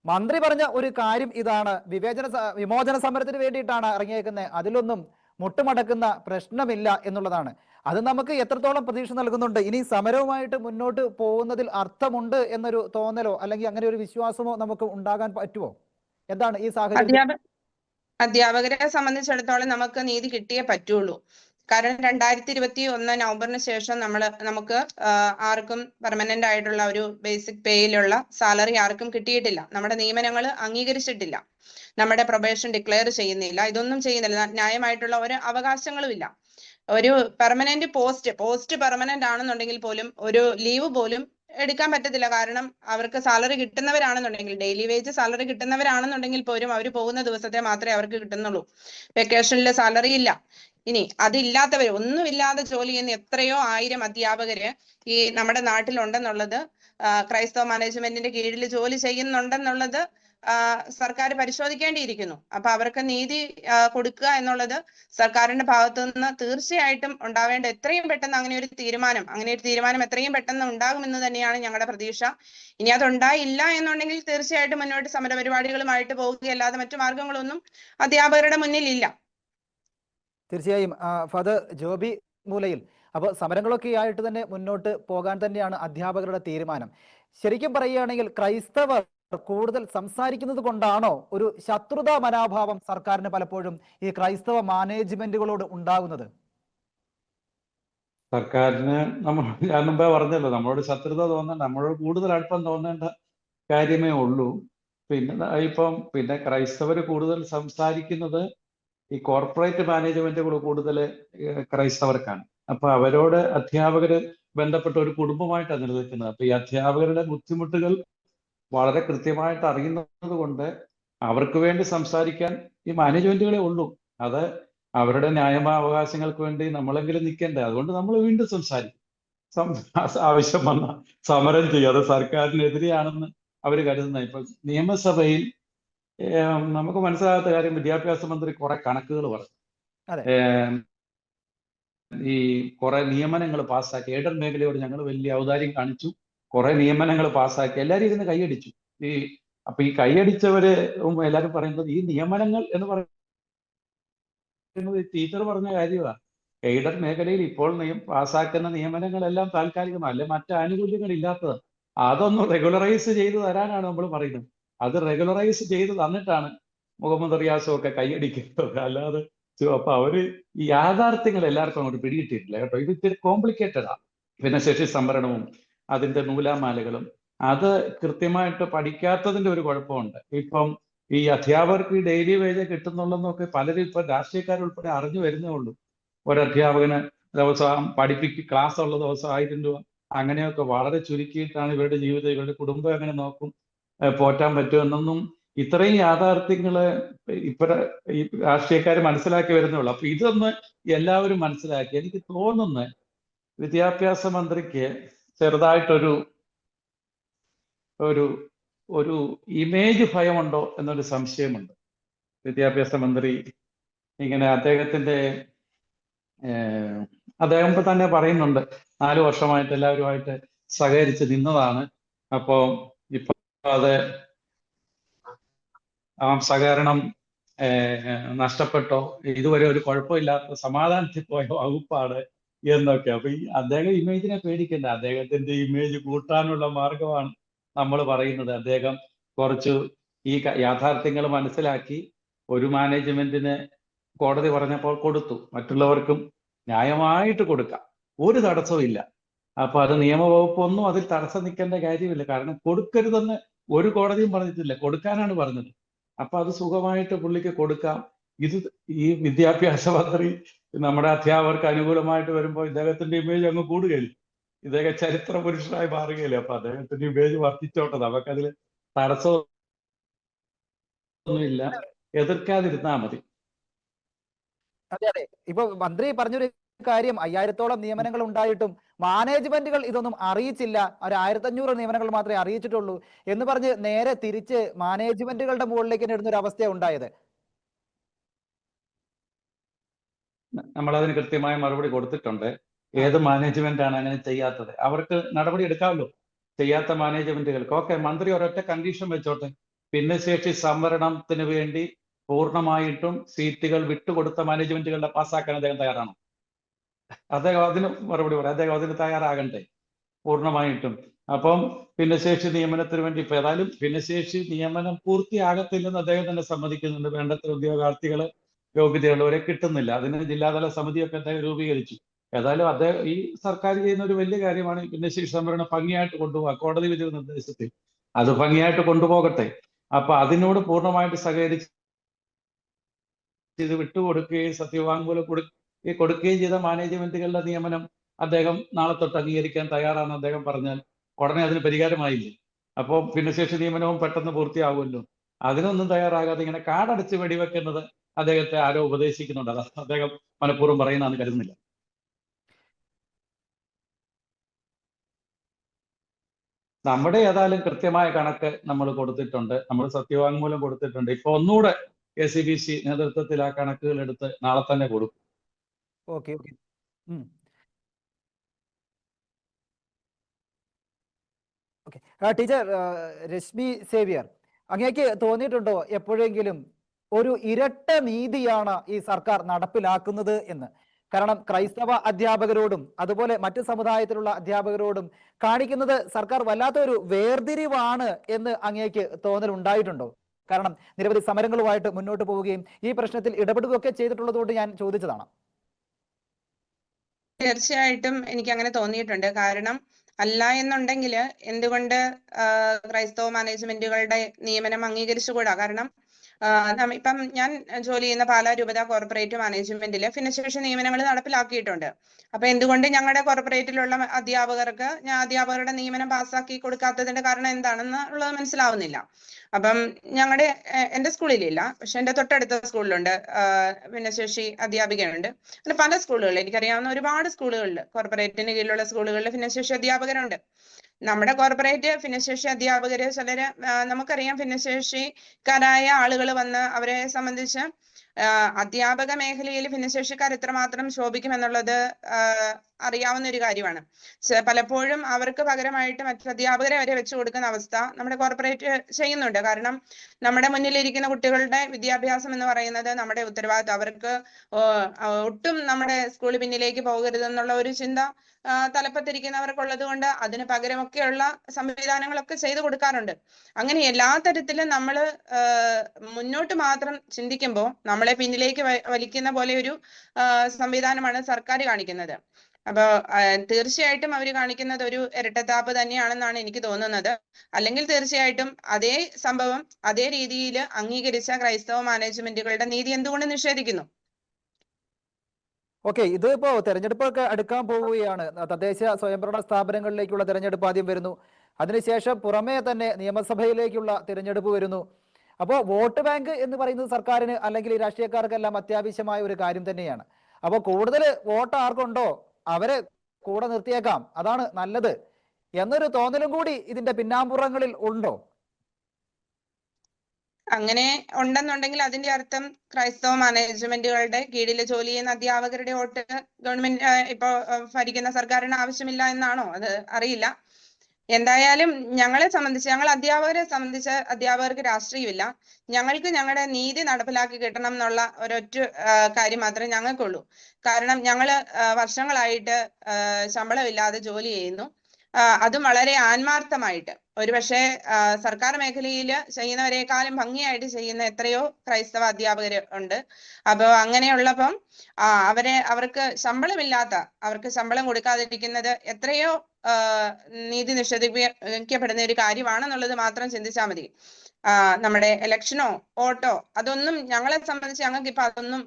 മന്ത്രി പറഞ്ഞ ഒരു കാര്യം ഇതാണ്. വിവേചന വിമോചന സമരത്തിന് വേണ്ടിയിട്ടാണ് ഇറങ്ങിയേക്കുന്നത്. അതിലൊന്നും മുട്ടുമടക്കുന്ന പ്രശ്നമില്ല എന്നുള്ളതാണ്. അത് നമുക്ക് എത്രത്തോളം പ്രതീക്ഷ നൽകുന്നുണ്ട്? ഇനി സമരവുമായിട്ട് മുന്നോട്ട് പോകുന്നതിൽ അർത്ഥമുണ്ട് എന്നൊരു തോന്നലോ അല്ലെങ്കിൽ അങ്ങനെ ഒരു വിശ്വാസമോ നമുക്ക് ഉണ്ടാകാൻ പറ്റുമോ? എന്താണ് ഈ സാഹചര്യം? അധ്യാപക അധ്യാപകരെ സംബന്ധിച്ചിടത്തോളം നമുക്ക് നീതി കിട്ടിയേ പറ്റുള്ളൂ. കാരണം രണ്ടായിരത്തി ഇരുപത്തി ഒന്ന് നവംബറിന് ശേഷം നമ്മൾ നമുക്ക് ആർക്കും പെർമനന്റ് ആയിട്ടുള്ള ഒരു ബേസിക് പേയിലുള്ള സാലറി ആർക്കും കിട്ടിയിട്ടില്ല. നമ്മുടെ നിയമനങ്ങൾ അംഗീകരിച്ചിട്ടില്ല. നമ്മുടെ പ്രൊബേഷൻ ഡിക്ലെയർ ചെയ്യുന്നില്ല. ഇതൊന്നും ചെയ്യുന്നില്ല. ന്യായമായിട്ടുള്ള ഒരു അവകാശങ്ങളും ഇല്ല. ഒരു പെർമനന്റ് പോസ്റ്റ് പോസ്റ്റ് പെർമനന്റ് ആണെന്നുണ്ടെങ്കിൽ പോലും ഒരു ലീവ് പോലും എടുക്കാൻ പറ്റത്തില്ല. കാരണം അവർക്ക് സാലറി കിട്ടുന്നവരാണെന്നുണ്ടെങ്കിൽ ഡെയിലി വേജ് സാലറി കിട്ടുന്നവരാണെന്നുണ്ടെങ്കിൽ പോലും അവർ പോകുന്ന ദിവസത്തെ മാത്രമേ അവർക്ക് കിട്ടുന്നുള്ളൂ. വെക്കേഷനിൽ സാലറി ഇല്ല. ഇനി അതില്ലാത്തവർ ഒന്നുമില്ലാതെ ജോലി ചെയ്യുന്ന എത്രയോ ആയിരം അധ്യാപകര് ഈ നമ്മുടെ നാട്ടിലുണ്ടെന്നുള്ളത് ക്രൈസ്തവ മാനേജ്മെന്റിന്റെ കീഴിൽ ജോലി ചെയ്യുന്നുണ്ടെന്നുള്ളത് സർക്കാർ പരിശോധിക്കേണ്ടിയിരിക്കുന്നു. അപ്പൊ അവർക്ക് നീതി കൊടുക്കുക എന്നുള്ളത് സർക്കാരിന്റെ ഭാഗത്തു നിന്ന് തീർച്ചയായിട്ടും ഉണ്ടാവേണ്ട എത്രയും പെട്ടെന്ന് അങ്ങനെ ഒരു തീരുമാനം അങ്ങനെ ഒരു തീരുമാനം എത്രയും പെട്ടെന്ന് ഉണ്ടാകുമെന്ന് തന്നെയാണ് ഞങ്ങളുടെ പ്രതീക്ഷ. ഇനി അതുണ്ടായില്ല എന്നുണ്ടെങ്കിൽ തീർച്ചയായിട്ടും മുന്നോട്ട് സമരപരിപാടികളുമായിട്ട് പോവുകയല്ലാതെ മറ്റു മാർഗങ്ങളൊന്നും അധ്യാപകരുടെ മുന്നിൽ ഇല്ല തീർച്ചയായും ഫാദർ ജോബി മൂലയിൽ. അപ്പോൾ സമരങ്ങളൊക്കെ ആയിട്ട് തന്നെ മുന്നോട്ട് പോകാൻ തന്നെയാണ് അധ്യാപകരുടെ തീരുമാനം. ശരിക്കും പറയുകയാണെങ്കിൽ ക്രൈസ്തവർ കൂടുതൽ സംസാരിക്കുന്നത് കൊണ്ടാണോ ഒരു ശത്രുതാ മനോഭാവം സർക്കാരിന് പലപ്പോഴും ഈ ക്രൈസ്തവ മാനേജ്മെന്റുകളോട് ഉണ്ടാകുന്നത്? സർക്കാരിന് നമ്മൾ ഞാൻ മുമ്പേ പറഞ്ഞല്ലോ നമ്മളോട് ശത്രുത തോന്നേണ്ട നമ്മളോട് കൂടുതൽ അടുപ്പം തോന്നേണ്ട കാര്യമേ ഉള്ളൂ. പിന്നെ ഇപ്പം പിന്നെ ക്രൈസ്തവർ കൂടുതൽ സംസാരിക്കുന്നത് ഈ കോർപ്പറേറ്റ് മാനേജ്മെന്റുകൾ കൂടുതൽ ക്രൈസ്തവർക്കാണ്. അപ്പൊ അവരോട് അധ്യാപകര് ബന്ധപ്പെട്ട ഒരു കുടുംബമായിട്ടാണ് നിലനിൽക്കുന്നത്. അപ്പൊ ഈ അധ്യാപകരുടെ ബുദ്ധിമുട്ടുകൾ വളരെ കൃത്യമായിട്ട് അറിയുന്നത് കൊണ്ട് അവർക്ക് വേണ്ടി സംസാരിക്കാൻ ഈ മാനേജ്മെന്റുകളെ ഉള്ളൂ. അത് അവരുടെ ന്യായമായ അവകാശങ്ങൾക്ക് വേണ്ടി നമ്മളെങ്കിലും നിൽക്കണ്ടേ. അതുകൊണ്ട് നമ്മൾ വീണ്ടും സംസാരിക്കും. ആവശ്യം വന്ന സമരം ചെയ്യും. അത് സർക്കാരിനെതിരെയാണെന്ന് അവർ കരുതുന്ന ഇപ്പൊ നിയമസഭയിൽ നമുക്ക് മനസ്സിലാകാത്ത കാര്യം വിദ്യാഭ്യാസ മന്ത്രി കുറെ കണക്കുകൾ പറഞ്ഞു. ഈ കുറെ നിയമനങ്ങൾ പാസ്സാക്കി. ഏഡൽ മേഖലയോട് ഞങ്ങൾ വലിയ ഔദാര്യം കാണിച്ചു. കുറെ നിയമനങ്ങൾ പാസ്സാക്കി. എല്ലാവരും ഇതിന് കൈയടിച്ചു. ഈ അപ്പൊ ഈ കൈയടിച്ചവര് എല്ലാവരും എല്ലാരും പറയുന്നത് ഈ നിയമനങ്ങൾ എന്ന് പറയുന്നത് ടീച്ചർ പറഞ്ഞ കാര്യമാണ് എയ്ഡർ മേഖലയിൽ ഇപ്പോൾ നിയം പാസ്സാക്കുന്ന നിയമനങ്ങളെല്ലാം താൽക്കാലികമാണ്. അല്ലെ മറ്റ് ആനുകൂല്യങ്ങൾ ഇല്ലാത്തതാണ് അതൊന്ന് റെഗുലറൈസ് ചെയ്തു തരാനാണ് നമ്മൾ പറയുന്നത്. അത് റെഗുലറൈസ് ചെയ്ത് തന്നിട്ടാണ് മുഹമ്മദ് റിയാസും ഒക്കെ കൈയടിക്കുന്നത് അല്ലാതെ അപ്പൊ അവർ ഈ യാഥാർത്ഥ്യങ്ങൾ എല്ലാവർക്കും അങ്ങോട്ട് പിടികിട്ടിയിട്ടില്ല കേട്ടോ. ഇത് ഇത്തിരി കോംപ്ലിക്കേറ്റഡ്. ആണ് പിന്നെ ശശി സംവരണവും അതിന്റെ നൂലാമാലകളും. അത് കൃത്യമായിട്ട് പഠിക്കാത്തതിന്റെ ഒരു കുഴപ്പമുണ്ട്. ഇപ്പം ഈ അധ്യാപകർക്ക് ഈ ഡെയിലി വേജ് കിട്ടുന്നുള്ളതെന്നൊക്കെ പലരും ഇപ്പൊ രാഷ്ട്രീയക്കാരുൾപ്പെടെ അറിഞ്ഞു വരുന്നേ ഉള്ളൂ. ഒരു അധ്യാപകന് ദിവസം പഠിപ്പിക്ക് ക്ലാസ് ഉള്ള ദിവസം ആയിരം രൂപ അങ്ങനെയൊക്കെ വളരെ ചുരുക്കിയിട്ടാണ് ഇവരുടെ ജീവിതം ഇവരുടെ കുടുംബം എങ്ങനെ നോക്കും. പോറ്റാൻ പറ്റുമെന്നൊന്നും ഇത്രയും യാഥാർത്ഥ്യങ്ങൾ ഇപ്പഴ ഈ രാഷ്ട്രീയക്കാർ മനസ്സിലാക്കി വരുന്നേ ഉള്ളൂ അപ്പൊ ഇതൊന്ന് എല്ലാവരും മനസ്സിലാക്കി. എനിക്ക് തോന്നുന്നു വിദ്യാഭ്യാസ മന്ത്രിക്ക് ചെറുതായിട്ടൊരു ഒരു ഒരു ഇമേജ് ഭയമുണ്ടോ എന്നൊരു സംശയമുണ്ട്. വിദ്യാഭ്യാസ മന്ത്രി ഇങ്ങനെ അദ്ദേഹത്തിന്റെ അദ്ദേഹം തന്നെ പറയുന്നുണ്ട് നാല് വർഷമായിട്ട് എല്ലാവരുമായിട്ട് സഹകരിച്ച് നിന്നതാണ്. അപ്പോ ഇപ്പൊ അത് ആ സഹകരണം നഷ്ടപ്പെട്ടോ ഇതുവരെ ഒരു കുഴപ്പമില്ലാത്ത സമാധാനത്തിൽ പോയ വകുപ്പാണ് എന്നൊക്കെ. അപ്പൊ ഈ അദ്ദേഹം ഇമേജിനെ പേടിക്കണ്ട. അദ്ദേഹത്തിന്റെ ഇമേജ് കൂട്ടാനുള്ള മാർഗമാണ് നമ്മൾ പറയുന്നത്. അദ്ദേഹം കുറച്ച് ഈ യാഥാർത്ഥ്യങ്ങൾ മനസ്സിലാക്കി ഒരു മാനേജ്മെന്റിന് കോടതി പറഞ്ഞപ്പോൾ കൊടുത്തു. മറ്റുള്ളവർക്കും ന്യായമായിട്ട് കൊടുക്കാം. ഒരു തടസ്സവും ഇല്ല അപ്പൊ അത് നിയമവകുപ്പൊന്നും അതിൽ തടസ്സം നിൽക്കേണ്ട കാര്യമില്ല. കാരണം കൊടുക്കരുതെന്ന് ഒരു കോടതിയും പറഞ്ഞിട്ടില്ല. കൊടുക്കാനാണ് പറഞ്ഞത്. അപ്പൊ അത് സുഖമായിട്ട് പുള്ളിക്ക് കൊടുക്കാം. ഇത് ഈ വിദ്യാഭ്യാസ മന്ത്രി നമ്മുടെ അധ്യാപകർക്ക് അനുകൂലമായിട്ട് വരുമ്പോൾ ഇദ്ദേഹത്തിന്റെ ഇമേജ് അങ്ങ് കൂടുകയില്ല. ഇദ്ദേഹം ചരിത്ര പുരുഷനായി മാറുകയില്ല. അപ്പൊ അദ്ദേഹത്തിന്റെ ഇമേജ് വർദ്ധിച്ചോട്ടെ. നമുക്കതിൽ തടസ്സമൊന്നുമില്ല. എതിർക്കാതിരുന്നാ മതി. അതെ അതെ. ഇപ്പൊ മന്ത്രി പറഞ്ഞൊരു കാര്യം അയ്യായിരത്തോളം നിയമനങ്ങൾ ഉണ്ടായിട്ടും മാനേജ്മെന്റുകൾ ഇതൊന്നും അറിയിച്ചില്ല. ഒരു ആയിരത്തി അഞ്ഞൂറ് നിയമനങ്ങൾ മാത്രമേ അറിയിച്ചിട്ടുള്ളൂ എന്ന് പറഞ്ഞ് നേരെ തിരിച്ച് മാനേജ്മെന്റുകളുടെ മുകളിലേക്ക് തന്നെ ഇടുന്ന ഒരു അവസ്ഥ ഉണ്ടായത്. നമ്മൾ അതിന് കൃത്യമായ മറുപടി കൊടുത്തിട്ടുണ്ട്. ഏത് മാനേജ്മെന്റ് ആണ് അങ്ങനെ ചെയ്യാത്തത്? അവർക്ക് നടപടി എടുക്കാമല്ലോ. ചെയ്യാത്ത മാനേജ്മെന്റുകൾക്ക്. ഓക്കെ മന്ത്രി ഒരൊറ്റ കണ്ടീഷൻ വെച്ചോട്ടെ. ഭിന്നശേഷി സംവരണത്തിന് വേണ്ടി പൂർണമായിട്ടും സീറ്റുകൾ വിട്ടുകൊടുത്ത മാനേജ്മെന്റുകളുടെ പാസ്സാക്കാൻ അദ്ദേഹം തയ്യാറാണോ. അദ്ദേഹം അതിന് മറുപടി പറയാം. അദ്ദേഹം അതിന് തയ്യാറാകണ്ടേ? പൂർണമായിട്ടും. അപ്പം ഭിന്നശേഷി നിയമനത്തിന് വേണ്ടി ഇപ്പൊ ഏതായാലും ഭിന്നശേഷി നിയമനം പൂർത്തിയാകത്തില്ലെന്ന് അദ്ദേഹം തന്നെ സമ്മതിക്കുന്നുണ്ട്. വേണ്ടത്ര ഉദ്യോഗാർത്ഥികൾ യോഗ്യതയുള്ളവരെ കിട്ടുന്നില്ല. അതിന് ജില്ലാതല സമിതിയൊക്കെ അദ്ദേഹം രൂപീകരിച്ചു. ഏതായാലും അദ്ദേഹം ഈ സർക്കാർ ചെയ്യുന്ന ഒരു വലിയ കാര്യമാണ് ഭിന്നശേഷി സംവരണം ഭംഗിയായിട്ട് കൊണ്ടുപോകുക കോടതി വിധി നിർദ്ദേശത്തിൽ അത് ഭംഗിയായിട്ട് കൊണ്ടുപോകട്ടെ. അപ്പൊ അതിനോട് പൂർണമായിട്ട് സഹകരിച്ച് ഇത് വിട്ടുകൊടുക്കുകയും സത്യവാങ്മൂലം കൊടുക്കുകയും കൊടുക്കുകയും ചെയ്ത മാനേജ്മെന്റുകളുടെ നിയമനം അദ്ദേഹം നാളെ തൊട്ട് അംഗീകരിക്കാൻ തയ്യാറാണ് അദ്ദേഹം പറഞ്ഞാൽ ഉടനെ അതിന് പരിഹാരമായില്ലേ? അപ്പോൾ ഭിന്നശേഷി നിയമനവും പെട്ടെന്ന് പൂർത്തിയാവുമല്ലോ. അതിനൊന്നും തയ്യാറാകാതെ ഇങ്ങനെ കാടടച്ച് വെടിവെക്കുന്നത് അദ്ദേഹത്തെ ആരോ ഉപദേശിക്കുന്നുണ്ട്. അത് അദ്ദേഹം മനഃപൂർവം പറയുന്നതെന്ന് കരുതുന്നില്ല. നമ്മുടെ ഏതായാലും കൃത്യമായ കണക്ക് നമ്മൾ കൊടുത്തിട്ടുണ്ട്. നമ്മൾ സത്യവാങ്മൂലം കൊടുത്തിട്ടുണ്ട്. ഇപ്പൊ ഒന്നുകൂടെ എ സി ബി സി നേതൃത്വത്തിൽ ആ കണക്കുകൾ എടുത്ത് നാളെ തന്നെ കൊടുക്കും. Okay okay. Okay. Teacher Rashmi Xavier അങ്ങേക്ക് തോന്നിയിട്ടുണ്ടോ എപ്പോഴെങ്കിലും ഒരു ഇരട്ട നീതിയാണ് ഈ സർക്കാർ നടപ്പിലാക്കുന്നത് എന്ന്? കാരണം ക്രൈസ്തവ അധ്യാപകരോടും അതുപോലെ മറ്റു സമുദായത്തിലുള്ള അധ്യാപകരോടും കാണിക്കുന്നത് സർക്കാർ വല്ലാത്തൊരു വേർതിരിവാണ് എന്ന് അങ്ങേക്ക് തോന്നലുണ്ടായിട്ടുണ്ടോ? കാരണം നിരവധി സമരങ്ങളുമായിട്ട് മുന്നോട്ട് പോവുകയും ഈ പ്രശ്നത്തിൽ ഇടപെടുകയൊക്കെ ചെയ്തിട്ടുള്ളതുകൊണ്ട് ഞാൻ ചോദിച്ചതാണ്. തീർച്ചയായിട്ടും എനിക്ക് അങ്ങനെ തോന്നിയിട്ടുണ്ട്. കാരണം അല്ല എന്നുണ്ടെങ്കിൽ എന്തുകൊണ്ട് ക്രൈസ്തവ മാനേജ്മെന്റുകളുടെ നിയമനം അംഗീകരിച്ചുകൂടാ? കാരണം ഇപ്പം ഞാൻ ജോലി ചെയ്യുന്ന പാലാ രൂപത കോർപ്പറേറ്റ് മാനേജ്മെന്റിൽ ഭിന്നശേഷി നിയമനങ്ങൾ നടപ്പിലാക്കിയിട്ടുണ്ട്. അപ്പൊ എന്തുകൊണ്ട് ഞങ്ങളുടെ കോർപ്പറേറ്റിലുള്ള അധ്യാപകർക്ക് ഞാൻ അധ്യാപകരുടെ നിയമനം പാസ്സാക്കി കൊടുക്കാത്തതിന്റെ കാരണം എന്താണെന്ന് ഉള്ളത് മനസ്സിലാവുന്നില്ല. അപ്പം ഞങ്ങളുടെ എന്റെ സ്കൂളിലില്ല പക്ഷെ എന്റെ തൊട്ടടുത്ത സ്കൂളിലുണ്ട് ഭിന്നശേഷി അധ്യാപികയുണ്ട്. അങ്ങനെ പല സ്കൂളുകളിൽ എനിക്കറിയാവുന്ന ഒരുപാട് സ്കൂളുകളിൽ കോർപ്പറേറ്റിന് കീഴിലുള്ള സ്കൂളുകളിൽ ഭിന്നശേഷി അധ്യാപകരുണ്ട്. നമ്മുടെ കോർപ്പറേറ്റ് ഭിന്നശേഷി അധ്യാപകര് ചിലര് നമുക്കറിയാം ഭിന്നശേഷിക്കാരായ ആളുകൾ വന്ന് അവരെ സംബന്ധിച്ച് അധ്യാപക മേഖലയിൽ ഭിന്നശേഷിക്കാർ എത്രമാത്രം ശോഭിക്കുമെന്നുള്ളത് ആ, അറിയാവുന്ന ഒരു കാര്യമാണ്. പലപ്പോഴും അവർക്ക് പകരമായിട്ട് മറ്റു അധ്യാപകരെ വരെ വെച്ചു കൊടുക്കുന്ന അവസ്ഥ നമ്മുടെ കോർപ്പറേറ്റ് ചെയ്യുന്നുണ്ട്. കാരണം നമ്മുടെ മുന്നിലിരിക്കുന്ന കുട്ടികളുടെ വിദ്യാഭ്യാസം എന്ന് പറയുന്നത് നമ്മുടെ ഉത്തരവാദിത്വം. അവർക്ക് ഒട്ടും നമ്മുടെ സ്കൂളിൽ പിന്നിലേക്ക് പോകരുതെന്നുള്ള ഒരു ചിന്ത തലപ്പത്തിരിക്കുന്നവർക്കുള്ളത് കൊണ്ട് അതിന് പകരമൊക്കെയുള്ള സംവിധാനങ്ങളൊക്കെ ചെയ്തു കൊടുക്കാറുണ്ട്. അങ്ങനെ എല്ലാ തരത്തിലും നമ്മൾ മുന്നോട്ട് മാത്രം ചിന്തിക്കുമ്പോൾ നമ്മളെ പിന്നിലേക്ക് വലിക്കുന്ന പോലെ ഒരു സംവിധാനമാണ് സർക്കാർ കാണിക്കുന്നത്. അപ്പൊ തീർച്ചയായിട്ടും അവർ കാണിക്കുന്നത് ഒരു ഇരട്ടത്താപ്പ് തന്നെയാണെന്നാണ് എനിക്ക് തോന്നുന്നത്. അല്ലെങ്കിൽ തീർച്ചയായിട്ടും അതേ സംഭവം അതേ രീതിയിൽ അംഗീകരിച്ച ക്രൈസ്തവ മാനേജ്മെന്റുകളുടെ നീതി എന്തുകൊണ്ട് നിഷേധിക്കുന്നു? ഓക്കെ ഇത് ഇപ്പോ തെരഞ്ഞെടുപ്പൊക്കെ അടുക്കാൻ പോവുകയാണ്. തദ്ദേശ സ്വയംഭരണ സ്ഥാപനങ്ങളിലേക്കുള്ള തെരഞ്ഞെടുപ്പ് ആദ്യം വരുന്നു. അതിനുശേഷം പുറമേ തന്നെ നിയമസഭയിലേക്കുള്ള തിരഞ്ഞെടുപ്പ് വരുന്നു. അപ്പോൾ വോട്ട് ബാങ്ക് എന്ന് പറയുന്നത് സർക്കാരിന് അല്ലെങ്കിൽ രാഷ്ട്രീയക്കാർക്കെല്ലാം അത്യാവശ്യമായ ഒരു കാര്യം തന്നെയാണ്. അപ്പോൾ കൂടുതൽ വോട്ട് ആർക്കുണ്ടോ? അവരെ കൂടെ നിർത്തിയേക്കാം. അതാണ് നല്ലത്. എന്നൊരു തോന്നലും കൂടി ഇതിന്റെ പിന്നാമ്പുറങ്ങളിൽ ഉണ്ടോ? അങ്ങനെ ഉണ്ടെന്നുണ്ടെങ്കിൽ അതിന്റെ അർത്ഥം ക്രൈസ്തവ മാനേജ്മെന്റുകളുടെ കീഴിൽ ജോലി ചെയ്യുന്ന അധ്യാപകരുടെ വോട്ട് ഗവൺമെന്റ് ഇപ്പോ ഭരിക്കുന്ന സർക്കാരിന് ആവശ്യമില്ല എന്നാണോ? അത് അറിയില്ല. എന്തായാലും ഞങ്ങളെ സംബന്ധിച്ച് ഞങ്ങൾ അധ്യാപകരെ സംബന്ധിച്ച് അധ്യാപകർക്ക് രാഷ്ട്രീയമില്ല. ഞങ്ങൾക്ക് ഞങ്ങളുടെ നീതി നടപ്പിലാക്കി കിട്ടണം എന്നുള്ള ഒരൊറ്റ കാര്യം മാത്രമേ ഞങ്ങൾക്കുള്ളൂ. കാരണം ഞങ്ങൾ വർഷങ്ങളായിട്ട് ശമ്പളമില്ലാതെ ജോലി ചെയ്യുന്നു. അതും വളരെ ആത്മാർത്ഥമായിട്ട്. ഒരുപക്ഷെ സർക്കാർ മേഖലയിൽ ചെയ്യുന്നവരെക്കാളും ഭംഗിയായിട്ട് ചെയ്യുന്ന എത്രയോ ക്രൈസ്തവ അധ്യാപകർ ഉണ്ട്. അപ്പോൾ അങ്ങനെയുള്ളപ്പം അവരെ അവർക്ക് ശമ്പളമില്ലാത്ത അവർക്ക് ശമ്പളം കൊടുക്കാതിരിക്കുന്നത് എത്രയോ നീതി നിഷേധിക്കപ്പെടുന്ന ഒരു കാര്യമാണെന്നുള്ളത് മാത്രം ചിന്തിച്ചാൽ മതി. നമ്മുടെ ഇലക്ഷനോ വോട്ടോ അതൊന്നും ഞങ്ങളെ സംബന്ധിച്ച് ഞങ്ങൾക്ക് ഇപ്പൊ അതൊന്നും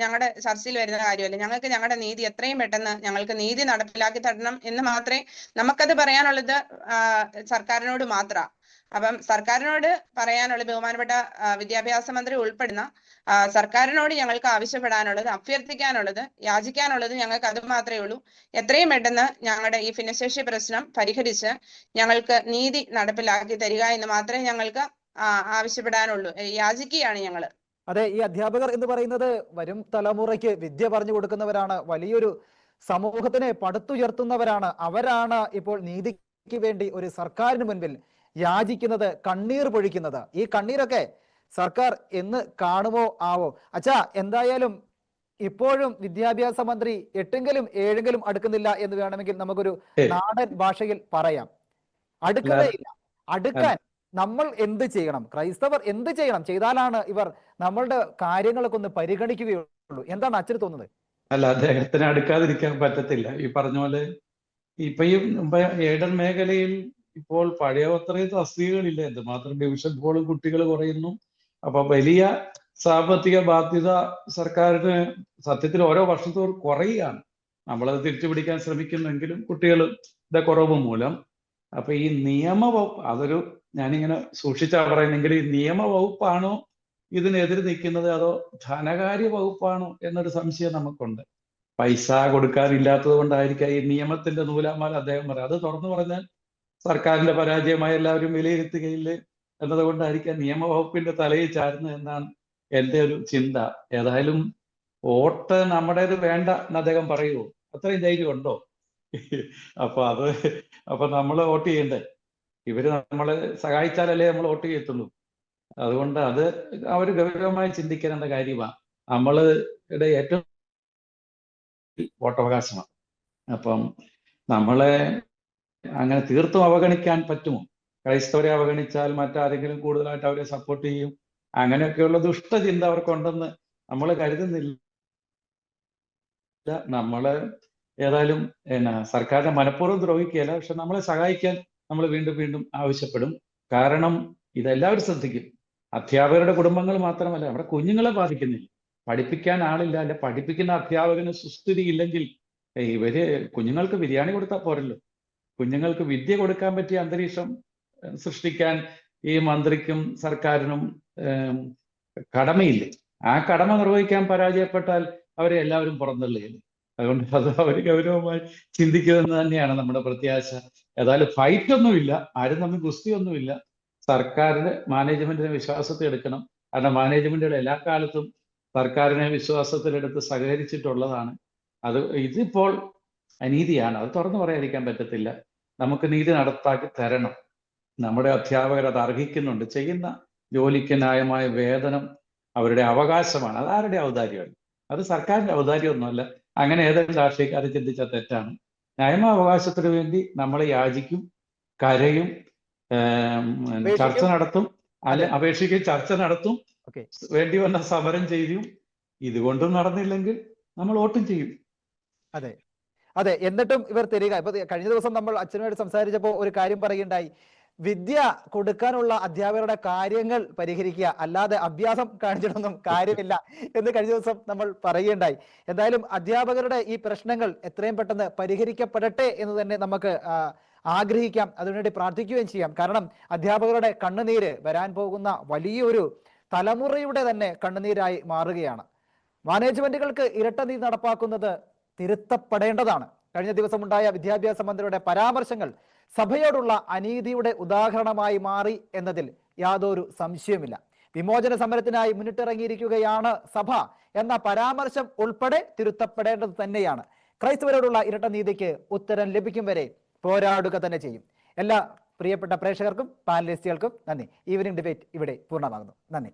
ഞങ്ങളുടെ ചർച്ചയിൽ വരുന്ന കാര്യമല്ല. ഞങ്ങൾക്ക് ഞങ്ങളുടെ നീതി എത്രയും പെട്ടെന്ന് ഞങ്ങൾക്ക് നീതി നടപ്പിലാക്കി തരണം എന്ന് മാത്രമേ നമുക്കത് പറയാനുള്ളത് സർക്കാരിനോട് മാത്ര. അപ്പം സർക്കാരിനോട് പറയാനുള്ള ബഹുമാനപ്പെട്ട വിദ്യാഭ്യാസ മന്ത്രി ഉൾപ്പെടുന്ന സർക്കാരിനോട് ഞങ്ങൾക്ക് ആവശ്യപ്പെടാനുള്ളത് അഭ്യർത്ഥിക്കാനുള്ളത് യാചിക്കാനുള്ളത് ഞങ്ങൾക്ക് അത് മാത്രമേ ഉള്ളൂ. എത്രയും പെട്ടെന്ന് ഞങ്ങളുടെ ഈ ഭിന്നശേഷി പ്രശ്നം പരിഹരിച്ച് ഞങ്ങൾക്ക് നീതി നടപ്പിലാക്കി തരിക എന്ന് മാത്രമേ ഞങ്ങൾക്ക് ആവശ്യപ്പെടാനുള്ളൂ. യാചിക്കുകയാണ് ഞങ്ങൾ. അതെ ഈ അധ്യാപകർ എന്ന് പറയുന്നത് വരും തലമുറയ്ക്ക് വിദ്യ പറഞ്ഞു കൊടുക്കുന്നവരാണ് വലിയൊരു സമൂഹത്തിനെ പടുത്തുയർത്തുന്നവരാണ്. അവരാണ് ഇപ്പോൾ നീതിക്ക് വേണ്ടി ഒരു സർക്കാരിന് മുൻപിൽ യാചിക്കുന്നത് കണ്ണീർ പൊഴിക്കുന്നത്. ഈ കണ്ണീരൊക്കെ സർക്കാർ എന്ന് കാണുമോ ആവോ? അച്ഛാ എന്തായാലും ഇപ്പോഴും വിദ്യാഭ്യാസ മന്ത്രി എട്ടെങ്കിലും ഏഴെങ്കിലും അടുക്കുന്നില്ല എന്ന് വേണമെങ്കിൽ നമുക്കൊരു നാടൻ ഭാഷയിൽ പറയാം. അടുക്കുന്നേയില്ല അടുക്കാൻ നമ്മൾ എന്ത് ചെയ്യണം? ക്രൈസ്തവർ എന്ത് ചെയ്യണം? ചെയ്താലാണ് ഇവർ നമ്മളുടെ കാര്യങ്ങളൊക്കെ ഒന്ന് പരിഗണിക്കുകയുള്ളൂ. എന്താണ് അച്ഛന് തോന്നുന്നത്? അല്ല അദ്ദേഹത്തിന് അടുക്കാതിരിക്കാൻ പറ്റത്തില്ല. ഈ പറഞ്ഞ പോലെ ഇപ്പൊ ഈ ഏടൻ മേഖലയിൽ ഇപ്പോൾ പഴയ അത്രയും തസ്തികകളില്ല. എന്തുമാത്രം ഡിവിഷൻ പോളും കുട്ടികൾ കുറയുന്നു. അപ്പൊ വലിയ സാമ്പത്തിക ബാധ്യത സർക്കാരിന് സത്യത്തിൽ ഓരോ വർഷത്തോറും കുറയുകയാണ് നമ്മളത് തിരിച്ചു പിടിക്കാൻ ശ്രമിക്കുന്നെങ്കിലും കുട്ടികളുടെ കുറവ് മൂലം. അപ്പൊ ഈ നിയമ അതൊരു ഞാനിങ്ങനെ സൂക്ഷിച്ചാ പറയുന്നെങ്കിൽ ഈ നിയമ വകുപ്പാണോ ഇതിനെതിരെ നിൽക്കുന്നത്? അതോ ധനകാര്യ വകുപ്പാണോ എന്നൊരു സംശയം നമുക്കുണ്ട്. പൈസ കൊടുക്കാനില്ലാത്തത് കൊണ്ടായിരിക്കാം ഈ നിയമത്തിന്റെ നൂലാമാല അദ്ദേഹം പറയാം അത് തുറന്നു പറഞ്ഞാൽ സർക്കാരിന്റെ പരാജയമായി എല്ലാവരും വിലയിരുത്തുകയില്ല? എന്നതുകൊണ്ടായിരിക്കാം നിയമവകുപ്പിന്റെ തലയിൽ ചാരുന്നത് എന്നാണ് എന്റെ ഒരു ചിന്ത. ഏതായാലും വോട്ട് നമ്മുടേത് വേണ്ട എന്ന് അദ്ദേഹം പറയുമോ അത്രയും ധൈര്യം ഉണ്ടോ അപ്പൊ അത് അപ്പൊ നമ്മൾ വോട്ട് ചെയ്യണ്ടേ? ഇവർ നമ്മളെ സഹായിച്ചാലല്ലേ നമ്മൾ വോട്ട് ചെയ്യത്തുള്ളൂ. അതുകൊണ്ട് അത് അവർ ഗൗരവമായി ചിന്തിക്കേണ്ട കാര്യമാണ് നമ്മളുടെ ഏറ്റവും വോട്ടവകാശമാണ്. അപ്പം നമ്മളെ അങ്ങനെ തീർത്തും അവഗണിക്കാൻ പറ്റുമോ? ക്രൈസ്തവരെ അവഗണിച്ചാൽ മറ്റാരെങ്കിലും കൂടുതലായിട്ട് അവരെ സപ്പോർട്ട് ചെയ്യും? അങ്ങനെയൊക്കെയുള്ള ദുഷ്ടചിന്ത അവർക്കുണ്ടെന്ന് നമ്മൾ കരുതുന്നില്ല. നമ്മൾ ഏതായാലും എന്നാ സർക്കാരിനെ മനഃപൂർവം ദ്രോഹിക്കുകയല്ല പക്ഷെ നമ്മളെ സഹായിക്കാൻ നമ്മൾ വീണ്ടും വീണ്ടും ആവശ്യപ്പെടും. കാരണം ഇതെല്ലാവരും ശ്രദ്ധിക്കും. അധ്യാപകരുടെ കുടുംബങ്ങൾ മാത്രമല്ല നമ്മുടെ കുഞ്ഞുങ്ങളെ ബാധിക്കുന്നില്ല. പഠിപ്പിക്കാൻ ആളില്ല അല്ലെ പഠിപ്പിക്കുന്ന അധ്യാപകന് സുസ്ഥിതി ഇല്ലെങ്കിൽ ഇവർ കുഞ്ഞുങ്ങൾക്ക് ബിരിയാണി കൊടുത്താൽ പോരല്ലോ. കുഞ്ഞുങ്ങൾക്ക് വിദ്യ കൊടുക്കാൻ പറ്റിയ അന്തരീക്ഷം സൃഷ്ടിക്കാൻ ഈ മന്ത്രിക്കും സർക്കാരിനും കടമയില്ല. ആ കടമ നിർവഹിക്കാൻ പരാജയപ്പെട്ടാൽ അവരെ എല്ലാവരും പുറന്തള്ളുകയില്ലേ. അതുകൊണ്ട് അത് അവർ ഗൗരവമായി ചിന്തിക്കുമെന്ന് തന്നെയാണ് നമ്മുടെ പ്രത്യാശ. ഏതായാലും ഫൈറ്റ് ഒന്നുമില്ല. ആരും തമ്മിൽ ഗുസ്തിയൊന്നുമില്ല. സർക്കാരിന് മാനേജ്മെന്റിനെ വിശ്വാസത്തിൽ എടുക്കണം. കാരണം മാനേജ്മെന്റുകൾ എല്ലാ കാലത്തും സർക്കാരിനെ വിശ്വാസത്തിലെടുത്ത് സഹകരിച്ചിട്ടുള്ളതാണ്. അത് ഇതിപ്പോൾ അനീതിയാണ്. അത് തുറന്നു പറയാതിരിക്കാൻ പറ്റത്തില്ല. നമുക്ക് നീതി നടപ്പാക്കി തരണം. നമ്മുടെ അധ്യാപകർ അത് അർഹിക്കുന്നുണ്ട്. ചെയ്യുന്ന ജോലിക്ക് ന്യായമായ വേതനം അവരുടെ അവകാശമാണ്. അത് ആരുടെ ഔദാര്യമല്ല അത് സർക്കാരിന്റെ ഔദാര്യമൊന്നുമല്ല. അങ്ങനെ ഏതെങ്കിലും രാഷ്ട്രീയക്കാർ ചിന്തിച്ച തെറ്റാണ്. ന്യായമായ അവകാശത്തിന് വേണ്ടി നമ്മൾ യാചിക്കും കരയും ചർച്ച നടത്തും അല്ല. അപേക്ഷിക്കും ചർച്ച നടത്തും വേണ്ടി വന്ന സമരം ചെയ്യും. ഇതുകൊണ്ടും നടന്നില്ലെങ്കിൽ നമ്മൾ വോട്ടും ചെയ്യും. അതെ. അതെ എന്നിട്ടും ഇവർ തരിക. ഇപ്പൊ കഴിഞ്ഞ ദിവസം നമ്മൾ അച്ഛനുമായിട്ട് സംസാരിച്ചപ്പോൾ ഒരു കാര്യം പറയുണ്ടായി വിദ്യ കൊടുക്കാനുള്ള അധ്യാപകരുടെ കാര്യങ്ങൾ പരിഹരിക്കുക. അല്ലാതെ അഭ്യാസം കാണിച്ചിട്ടൊന്നും കാര്യമില്ല എന്ന് കഴിഞ്ഞ ദിവസം നമ്മൾ പറയുകയുണ്ടായി. എന്തായാലും അധ്യാപകരുടെ ഈ പ്രശ്നങ്ങൾ എത്രയും പെട്ടെന്ന് പരിഹരിക്കപ്പെടട്ടെ എന്ന് തന്നെ നമുക്ക് ആഗ്രഹിക്കാം. അതിനുവേണ്ടി പ്രാർത്ഥിക്കുകയും ചെയ്യാം. കാരണം അധ്യാപകരുടെ കണ്ണുനീര് വരാൻ പോകുന്ന വലിയൊരു തലമുറയുടെ തന്നെ കണ്ണുനീരായി മാറുകയാണ്. മാനേജ്മെന്റുകൾക്ക് ഇരട്ട നീതി നടപ്പാക്കുന്നത് തിരുത്തപ്പെടേണ്ടതാണ്. കഴിഞ്ഞ ദിവസം ഉണ്ടായ വിദ്യാഭ്യാസ മന്ത്രിയുടെ പരാമർശങ്ങൾ സഭയോടുള്ള അനീതിയുടെ ഉദാഹരണമായി മാറി എന്നതിൽ യാതൊരു സംശയവുമില്ല. വിമോചന സമരത്തിനായി മുന്നിട്ടിറങ്ങിയിരിക്കുകയാണ് സഭ എന്ന പരാമർശം ഉൾപ്പെടെ തിരുത്തപ്പെടേണ്ടത് തന്നെയാണ്. ക്രൈസ്തവരോടുള്ള ഇരട്ട നീതിക്ക് ഉത്തരം ലഭിക്കും വരെ പോരാടുക തന്നെ ചെയ്യും. എല്ലാ പ്രിയപ്പെട്ട പ്രേക്ഷകർക്കും പാനലിസ്റ്റുകൾക്കും നന്ദി. ഈവനിങ് ഡിബേറ്റ് ഇവിടെ പൂർണമാകുന്നു. നന്ദി.